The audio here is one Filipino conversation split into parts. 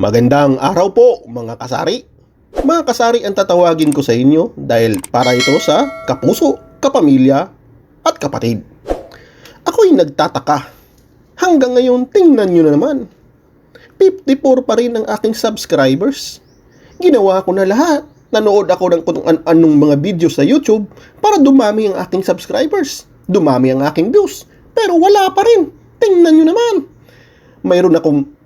Magandang araw po mga kasari. Mga kasari ang tatawagin ko sa inyo dahil para ito sa kapuso, kapamilya at kapatid. Ako'y nagtataka. Hanggang ngayon tingnan nyo na naman. 54 pa rin ang aking subscribers. Ginawa ko na lahat. Nanood ako ng kung an- anong mga video sa YouTube para dumami ang aking subscribers. Dumami ang aking views. Pero wala pa rin. Tingnan nyo naman. Mayroon akong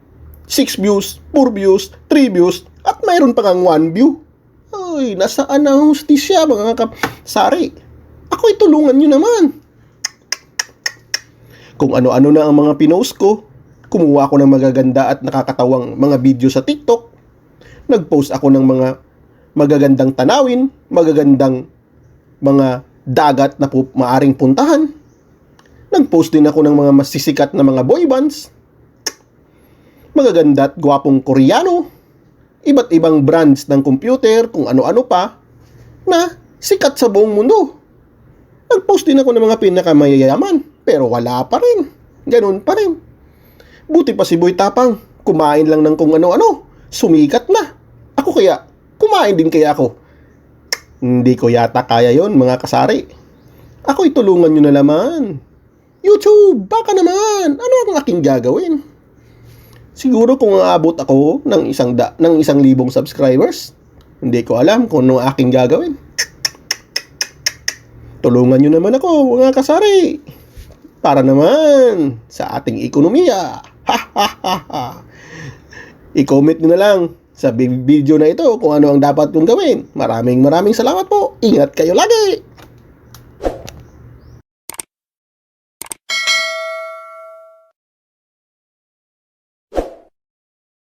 6 views, 4 views, 3 views, at mayroon pa kang 1 view. Ay, nasaan ang hustisya mga kapsari? Ako'y tulungan nyo naman. Kung ano-ano na ang mga pinost ko, kumuha ako ng magaganda at nakakatawang mga video sa TikTok. Nag-post ako ng mga magagandang tanawin, magagandang mga dagat na pu- maaring puntahan. Nag-post din ako ng mga masisikat na mga boy bands magaganda at gwapong koreano, iba't ibang brands ng computer, kung ano-ano pa, na sikat sa buong mundo. Nag-post din ako ng mga pinakamayayaman, pero wala pa rin. Ganun pa rin. Buti pa si Boy Tapang, kumain lang ng kung ano-ano, sumikat na. Ako kaya, kumain din kaya ako. Hindi ko yata kaya yon mga kasari. Ako'y tulungan nyo na naman. YouTube, baka naman. Ano ang aking gagawin? Siguro kung aabot ako ng isang da, ng isang libong subscribers, hindi ko alam kung ano aking gagawin. Tulungan nyo naman ako, mga kasari. Para naman sa ating ekonomiya. I-comment nyo na lang sa video na ito kung ano ang dapat kong gawin. Maraming maraming salamat po. Ingat kayo lagi.